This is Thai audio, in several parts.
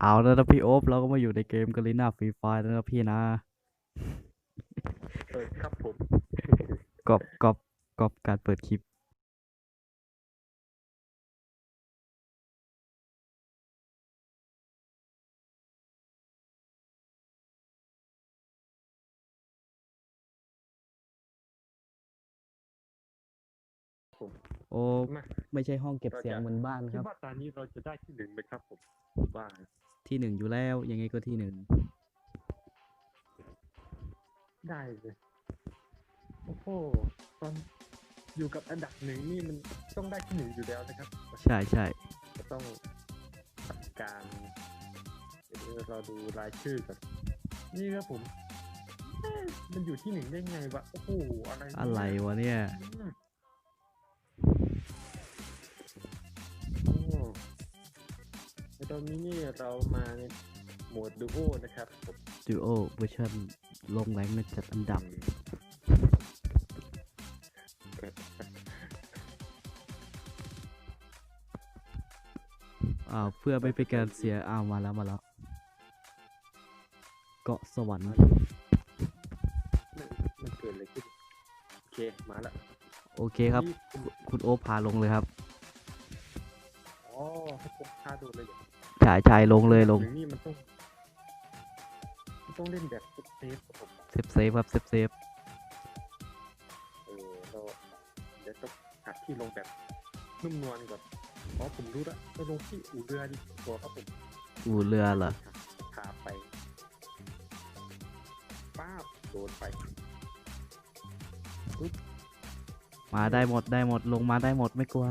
เอาแล้วนะพี่โอ๊บเราก็มาอยู่ในเกมก a ลิน่าฟรีไฟแล้วนะพี่นะเออครับผมกอบกอบกอบการเปิดคลิปผมโอ้มาไม่ใช่ห้องเก็บเราเสียงจะเหมือนบ้านคคิดรับ ว่าตอนนี้เราจะได้ที่หนึ่งไหมครับผมว่า ที่หนึ่งอยู่แล้ว ยังไงก็ที่หนึ่งได้เลย โอ้โห ตอนอยู่กับอันดับหนึ่งนี่มันต้องได้ที่หนึ่งอยู่แล้วนะครับ ใช่ใช่จะต้องทำการเดี๋ยวเราดูรายชื่อก่อนนี่ครับผมเอ๊ะมันอยู่ที่หนึ่งได้ไงวะ โอ้โห อะไรเนี่ยอะไรวะเนี่ย ในตอนนี้นี่เรามาในโหมดดูโอนะครับผมดูโอเวอร์ชันลงแรงในจัดอันดับ อ่าเพื่อไม่เป็นการเสียอ้าวมาแล้วมาแล้ว เกาะสวรรค์มันมันเกิดอะไรขึ้น โอเค มาละโอเคครับนี่ผมคุณโอพาลงเลยครับ อ๋อให้ผมพาดูเลยเหรอ ฉายชายลงเลยลง หรือนี่มันต้องมันต้องเล่นแบบเซฟๆครับผมเซฟเซฟครับเซฟเซฟเออเราเดี๋ยวต้องหาที่ลงแบบนุ่มนวลก่อนอ๋อผมรู้ละไปลงที่อู่เรือดีกว่าครับผมอู่เรือเหรอพาไปป้าบโดนไปมาได้หมดได้หมดลงมาได้หมดไม่กลัว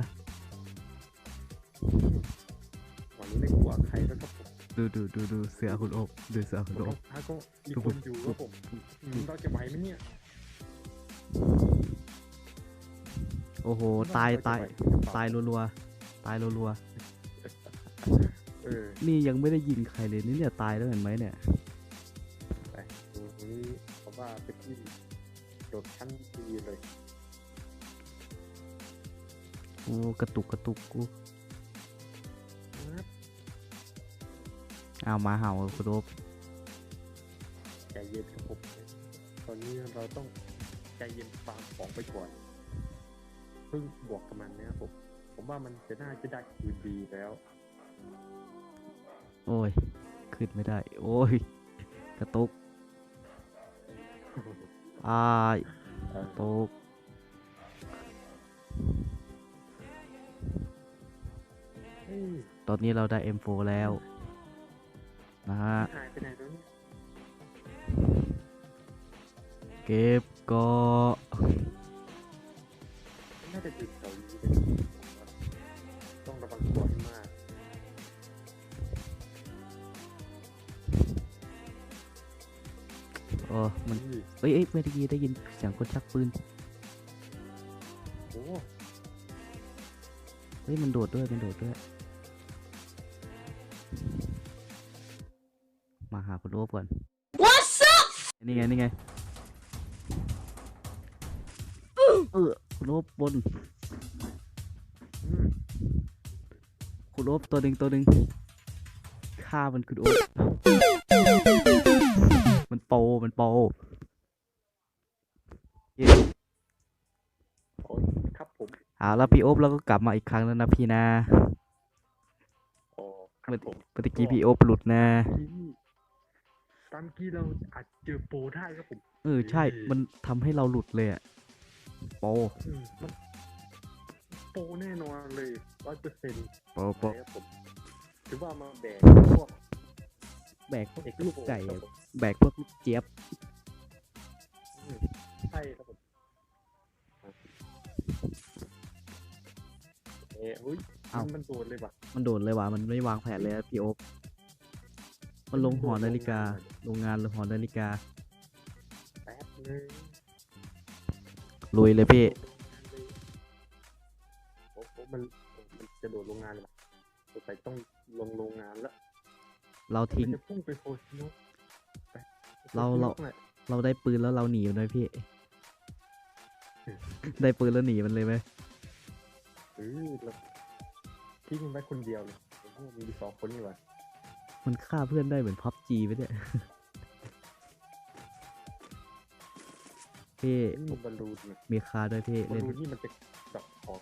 ดูดูดูดูเสือคุณโอดูเสือคุณรโอองเท้าก็มีคนอยู่ครับผมอืมเราจะไหวไหมเนี่ย โอ้โห ตายตายตายรัวๆ ตายรัวเออๆนี่ยังไม่ได้ยิงใครเลยนี่เนี่ยตายแล้วเห็นไหมเนี่ยไปตรงนี้เพราะว่าเป็นที่โดดชั้นดีเลย โอ้ กระตุกกระตุกกู เอามาเห่าคุณโอใจเย็นครับผมตอนนี้เราต้องใจเย็นฟาร์มของไปก่อนเพิ่งบวกกับมันนะครับผม ผมว่ามันจะน่าจะได้คืนดีแล้ว โอ้ย ขึ้นไม่ได้ โอ้ย กระตุกอ้ายเออกระตุกเฮ้ยตอนนี้เราได้ M4 แล้ว นะฮะหายไปไหนแล้วเนี่ยเก็บก็น่าจะจุดแถวนี้เลยต้องระวังตัวให้มากโอ้มันนี่เอ้ยเอ้ยเมื่อกี้ได้ยินเสียงคนชักปืนโอ้เฮ้ยมันโดดด้วยมันโดดด้วย มาหาคุณโอ๊บก่อน What's up นี่ไง นี่ไง เออ คุณโอ๊บบนอืมคุณโอ๊บตัวหนึ่งตัวหนึ่งฆ่ามันคุณโอ๊บมันโป มันโปเย้โอ้ยครับผมเอาแล้วพี่โอ๊บเราก็กลับมาอีกครั้งแล้วนะพี่นะโอ้ครัเมื่บอผมเมื่อกี้พี่โอ๊บหลุดนะ ที่ตอนกี้เราอาจเจอโปรได้ครับผมเออใช่ มันทำให้เราหลุดเลยอะโปอืมมันโปรแน่นอนเลยร้อยเปอร์เซ็นต์โปโปครับผมถือว่ามาแบกพวกแบกพวกเด็กลูกโปรไก่ครับอะผมแบกพวกลูกเจี๊ยบ อืมใช่ครับผมเอ้ยเฮ้ยเอ้ามันโดนเลยว่ะมันโดดเลยว่ะ มันไม่วางแผนเลยอะพี่โอ๊บ มันลงหอนาฬิกา โรงงานหรือหอนาฬิกา แป๊บนึงลุยเลยพี่ โอ้โหมันมันจะโดดโรงงานเลยว่ะสงสัยต้องลงโรงงานแล้วเราทิ้ง มันจะพุ่งไปโฟชิโนะไปเราเราโฟชิโนะหน่อยเราได้ปืนแล้วเราหนีมันเลยพี่ ได้ปืนแล้วหนีมันเลยไหมเออเราทิ้งมันไว้คนเดียวเลยโอ้โหมีสองคนนี่หว่า มันฆ่าเพื่อนได้เหมือนพับจีไปเนี่ยพี่นี่บอลลูนเนี่ยมีคาด้วยพี่บอลเล่นลูนนี่มันจะแบบของ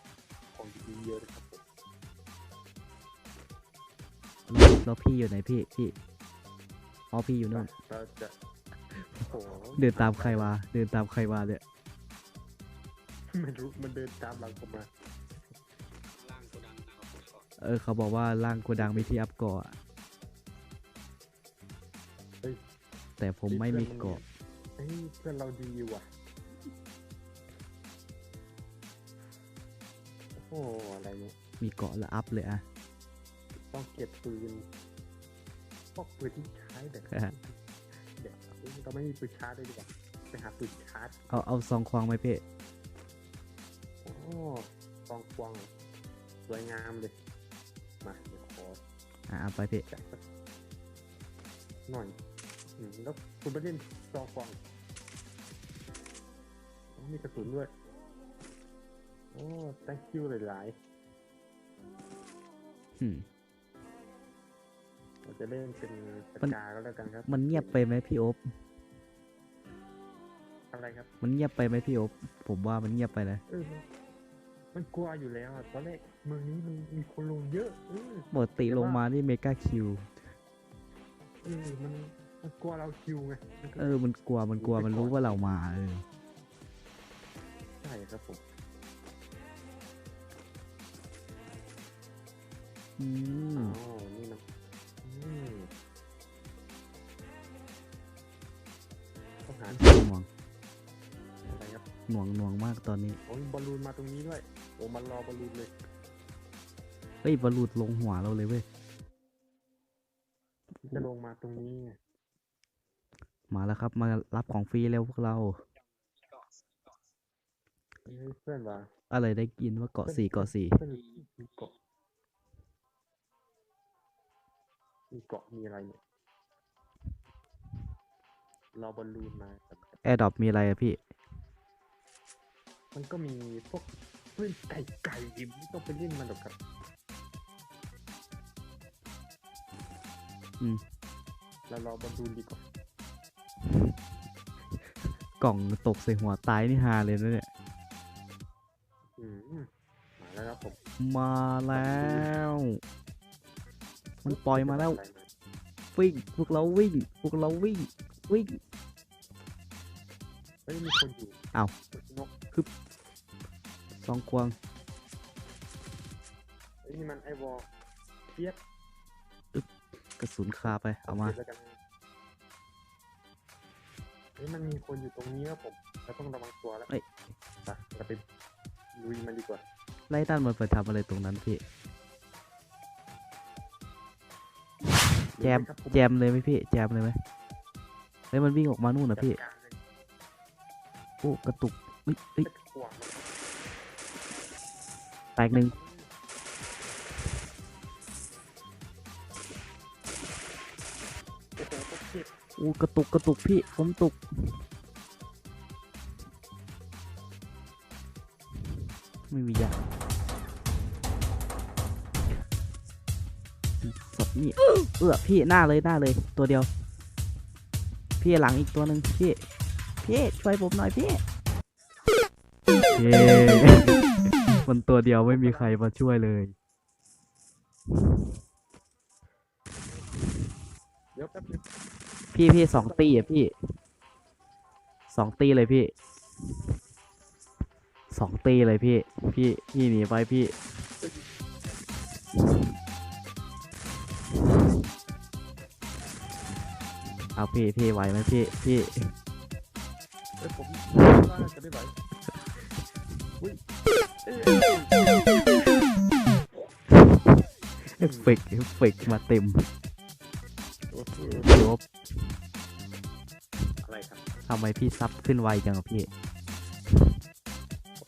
ของดีๆเยอะเลยครับผมแล้วแล้วพี่อยู่ไหนพี่พี่อ๋อพี่อยู่นู่นเราจะโอ้โหเดินตามใครมาเดินตามใครมาเนี่ยไม่รู้มันเดินตามหลังผมมาล่างโกดังนะครับผมก่อนเออเขาบอกว่าล่างโกดังมีที่อัพเกาะ แต่ผมไม่มีเกาะเฮ้ยเพื่อนเราดีว่ะ โอ้โหอะไรเนี่ยมีเกาะแล้วอัพเลยอะต้องเก็บปืนพวกปืนที่ใช้แบบฮะเด็กเราไม่มีปืนชาร์จเลยดีกว่าไปหาปืนชาร์จเอาเอาซองควางไหมพี่โอ้กองควงสวยงามเลยมาเดี๋ยวขออ่าเอาไปพี่จัดสักหน่อย อืมแล้วคุณไปเล่นกองควงอ๋อมีกระสุนด้วย โอ้ thank you หลายอืมๆเราจะเล่นเป็นสมันกาก็แล้วกันครับ มันเงียบไปไหมพี่โอ๊บอะไรครับ มันเงียบไปไหมพี่โอ๊บผมว่ามันเงียบไปนะเออมันมันกลัวอยู่แล้วอะตอนแรกเมืองนี้มันมีคนลงเยอะเออปกติลงมานี่เมกาคิว เออมัน มันกลัวเราคิวไงมันก็เออ มันกลัว มันกลัว มันรู้ว่าเรามาเออ ใช่ครับผมอืม อ๋อนี่มันอืมต้องหาหน่วง อะไรครับหน่วงหน่วงมากตอนนี้ โอ้ยบอลลูนมาตรงนี้ด้วยโอ้มันรอบอลลูนเลยเฮ้ยบอลลูดลงหัวเราเลยเว้ย จะลงมาตรงนี้ไง มาแล้วครับมารับของฟรีแล้วพวกเราเกาะเกาะเฮ้ยเพื่อนว่าอะไรได้กินว่าเกาะสี่เกาะสี่เพื่อนมีเกาะมีเกาะมีอะไรเนี่ยรอบอลลูนมาครับแอร์ดรอปมีอะไรอะพี่ มันก็มีพวกเล่นไก่ไก่ยิมไม่ต้องไปเล่นมันหรอกครับอืมเรารอบอลลูนดีกว่า กล่องตกใส่หัวตายนี่ฮาเลยนะเนี่ย อืมมาแล้วครับผมมาแล้ว มันปล่อยมาแล้วอะไรมาวิ่งพวกเราวิ่งพวกเราวิ่งวิ่ง เฮ้ยมีคนอยู่อ้าว นกซองควงเฮ้ยนี่มันไอวอลเปียกกระสุนคาไปเอามาก็บแล้วกันเฮ้ยมันมีคนอยู่ตรงนี้ครับผมเราต้องระวังตัวแล้วเอ้ย ไปเราไปลุยมันดีกว่า ไล่ด้านมันไปทำอะไรตรงนั้นพี่ แจมลุยเลยครับผแจมเลยไหมพี่ แจมเลยไหมเฮ้ยมันวิ่งออกมานู่นนะพี่จัดการเลยโอ้กระตุกเฮ้ยเฮ้ยจะขวางมันแตกหนึ่งโอ้โหก็เจ็บโอ้กระตุกกระตุกพี่ผมตุก ไม่มียาสดนี่เออพี่หน้าเลยหน้าเลยตัวเดียว พี่หลังอีกตัวหนึ่งพี่พี่ช่วยผมหน่อยพี่เย้มันตัวเดียวไม่มีใครมาช่วยเลยเดี๋ยวแป๊บนึง พี่พี่สองตีอะพี่สองตีเลยพี่สองตีเลยพี่ พี่พี่หนีไปพี่ เอาพี่พี่ไหวไหมพี่พี่เฮ้ยผมว่าจะไม่ไหวอุ้ยเอ้ยเอฟเฟกต์เอฟเฟกต์มาเต็มโอ้โหพี่โอ๊ บอะไรครับทำไมพี่ซับขึ้นไวจังอะพี่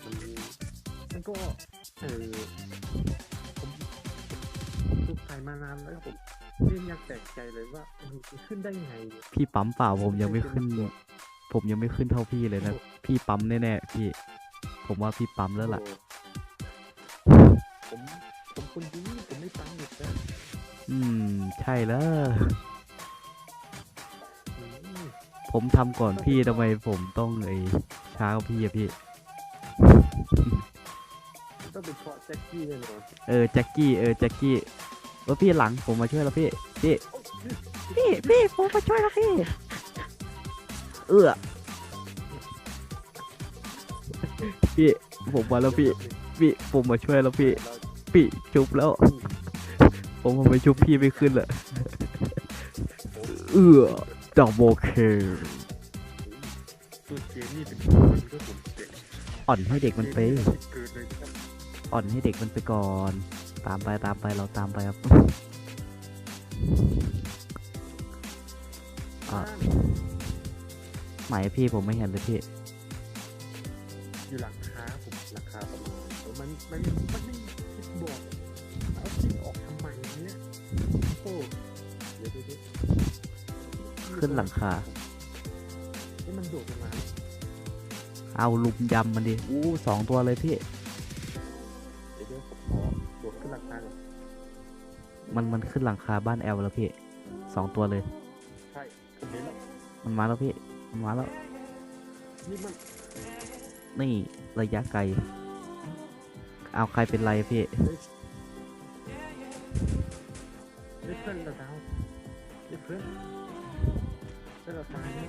มันมันก็เออผมผมดูไฟมานานแล้วครับผมเรียนยังแปลกใจเลยว่าเออมันขึ้นได้ไงเนี่ยพี่ปั๊มเปล่าผมยังไม่ขึ้นผมยังไม่ขึ้นเท่าพี่เลยนะ พี่ปั๊มแน่ๆพี่ ผมว่าพี่ปั๊มแล้วล่ะโอ้ผมผมคนดีผมไม่ตังค์หยุดนะออืม ใช่แล้วอืม ผมทำก่อนพี่ทำไมผมต้องไอ้ช้ากว่าพี่อะพี่ ต้องเป็นเพราะแจ็คกี้แน่นอนเออแจ็คกี้เออแจ็คกี้เออพี่หลังผมมาช่วยแล้วพี่พี่พี่พี่ผมมาช่วยแล้วพี่ เออพี่ผมมาแล้วพี่พี่ผมมาช่วยแล้วพี่เราพี่ชุบแล้ว ผมทำไมชุบพี่ไม่ขึ้นล่ะเออ ดับเบิลเคตัวเกมนี่เป็นคนก็ผมเก่งอ่อนให้เด็กมันไป เกมเกิดเลยครับอ่อนให้เด็กมันไปก่อน ตามไปตามไปเราตามไปครับอะไหมพี่ผมไม่เห็นเลยพี่ อยู่หลังคาผมราคาประมาณมันมันมันไม่คิดบอกเอาคิดออกทำไมเนี่ยโอ้เดี๋ยวเดี๋ยวเดี๋ยว ขึ้นหลังคานี่มันโดดลงมาเอาลุมยำมันดิอู้สองตัวเลยพี่เดี๋ยวเดี๋ยวผมขอโดดขึ้นหลังคาก่อนมันมันขึ้นหลังคาบ้านแอลแล้วพี่สองตัวเลยใช่ผมเห็นแล้วมันมาแล้วพี่มันมาแล้วนี่มันนี่ระยะไกลเอาใครเป็นไรพี่นี่เพื่อนเราดาวนี่เพื่อน เพื่อนเราตายแล้ว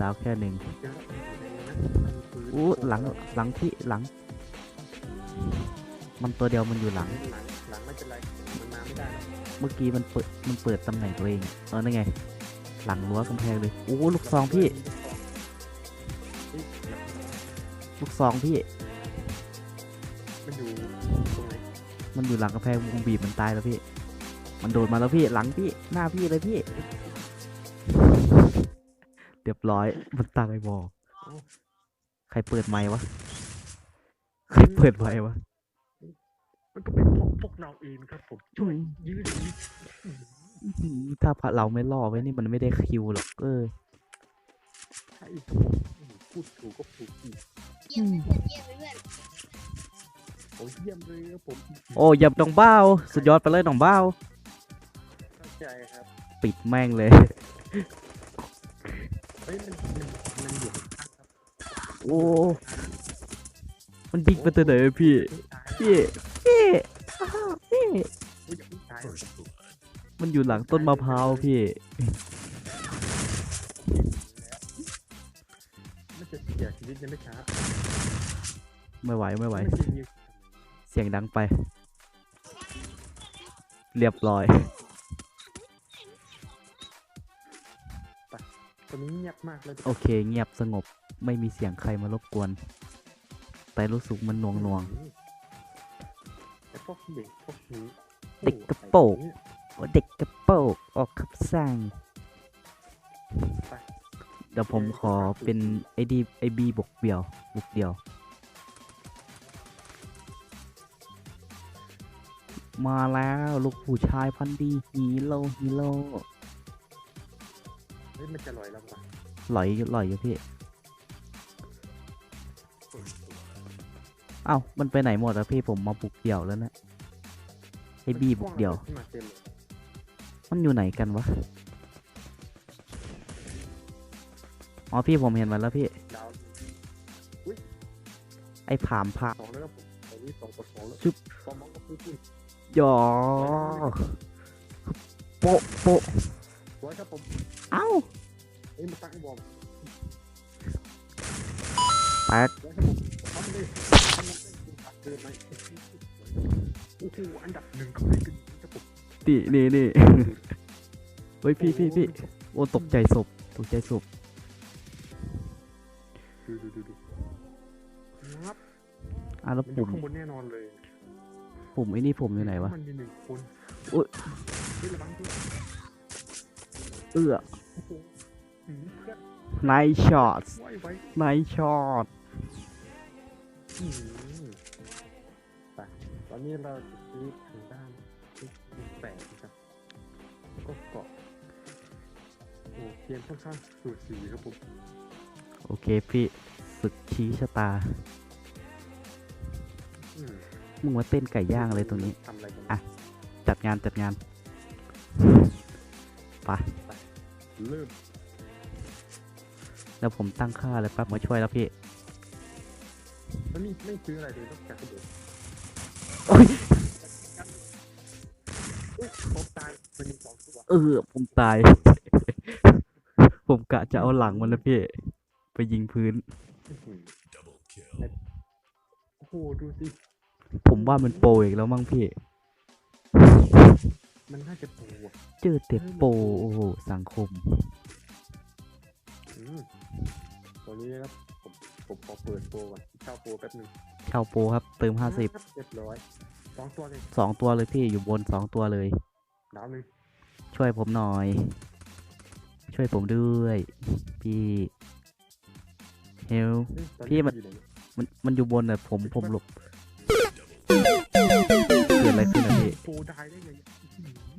ดาวแค่หนึ่งเดี๋ยวเราไปไหนนะมันปืนอู้หลังหลังพี่หลัง มันตัวเดียวมันอยู่หลัง หลังหลังไม่เป็นไรมันมาไม่ได้หรอกเมื่อกี้มันเปิดมันเปิดตำแหน่งตัวเองเออนั่นไง หลังรั้วกำแพงเลยอู้ลูกซองพี่ลูกซองพี่ มันอยู่ตรงไหนมันอยู่หลังกำแพงวงบีบมันตายแล้วพี่ มันโดดมาแล้วพี่ หลังพี่หน้าพี่เลยพี่ รียบร้อย มันตายบอใครเปิดไมค์วะ ใครเปิดไมค์วะ มันก็เป็นพวกพวกเราเองครับผมช่วยยื้อยื้ออื้อหือถ้าพระเราไม่ล่อไว้นี่มันไม่ได้คิวหรอกเออ ใช่ครับผมอืมพูดถูกก็ถูกอีกเยี่ยมเพื่อนเยี่ยมเพื่อนโอ้ยเยี่ยมเลยครับผมโอ้ยำดองเบ้าสุดยอดไปเลยดองเบ้า เข้าใจครับ ปิดแม่งเลยเฮ้ยมันมันมันอยู่ข้างครับโอ้มันบิ๊กมาตัวไหนอะพี่พี่พี่อ้าวพี่เฮ้ยอย่าเพิ่งตายมันอยู่หลังต้นมะพร้าวพี่มันจะเสียชีวิตยังไม่ช้าไม่ไหวไม่ไหว มันจะมีเสียงดังไป เรียบร้อย ตรงนี้เงียบมากเลยโอเค เงียบสงบไม่มีเสียงใครมารบกวน แต่รู้สึกมันหน่วงหน่วงแต่พวกเด็กพวกนี้เด็กกระโปรงอ้ๆโอ้เด็กกระโปรงออกคำสั่งไปเดี๋ยวผมขอเป็นไอดีไอบีบวกเดียวบวกเดียว มาแล้วลูกผู้ชายพันธุ์ดีฮีโร่ฮีโร่เฮ้ยมันจะลอยแล้วว่ะหลอยหลอยอยู่พี่ เอ้า มันไปไหนหมดอะพี่ผมมาบุกเดี่ยวแล้วนะไอบีบุกเดี่ยวขึ้นมาเต็มเลยมันอยู่ไหนกันวะ อ๋อพี่ผมเห็นมันแล้วพี่ ดาวไอ้ผามพระสองแล้วครับผมตอนนี้สองต่อสองแล้วจุ๊บฟอร์มองก็พูดพูดหยอโปะโปะร้อยครับผม เอ้าเอ้ยมาตั้งวอร์มแตกร้อยครับผมทำเลยทำเลยตัดเกินไหมโอ้โหอันดับหนึ่งเขาได้กันครับผมนี่นี่นี่เฮ้ยพี่พี่พี่โอ้ตกใจศพตกใจศพดูดูดูดูครับอะแล้วมันอยู่ปุ่มข้างบนแน่นอนเลยปุ่มไอ้นี่ผมอยู่ไหนวะมันมีหนึ่งคนอุ๊ยเฮ้ยระวังด้วยเอื้อ นไนช็อตไว้ไว้ไนช็อตอืมไปตอนนี้เราจะซื้อทางด้านที่แปดนะครับแล้วก็เกาะโอ้เกมค่อนข้างสูสีครับผมโอเคพี่ศึกชี้ชะตาอืมมึงมาเต้นไก่ย่างอะไรตรงนี้ทำอะไรกันอะจัดงานจัดงานไปเริ่ม แล้วผมตั้งค่าเลยแป๊บมาช่วยแล้วพี่มันนี่ไม่ซื้ออะไรเลยนอกจากกระโดดโอ้ยอุ๊ยครบตายมันมีสองตัวเออผมตาย ผมกะจะเอาหลังมันแล้วพี่ ไปยิงพื้น อื้อหือโอ้โหดูสิ ผมว่ามันโปรอีกแล้วมั้งพี่ มันน่าจะตัวเจอเต็บโปรโอ้โหสังคมอืม ตัวนี้นะครับผมผมขอเปิดโปรก่อนเช่าโปรแป๊บหนึงเช่าโปรครับเติมห้าสิบเรียบร้อยสองตัวเลยสองตัวเลยพี่อยู่บนสองตัวเลยดาวหนึ่งช่วยผมหน่อย ช่วยผมด้วย พี่เฮลเฮ้ยตอพี่มันอยู่ไหเนี่ยมันมันอยู่บนน่ะผมผมหลบเกิดอะไรขึ้นนะพี่โปรได้ได้ไงอื้อหือ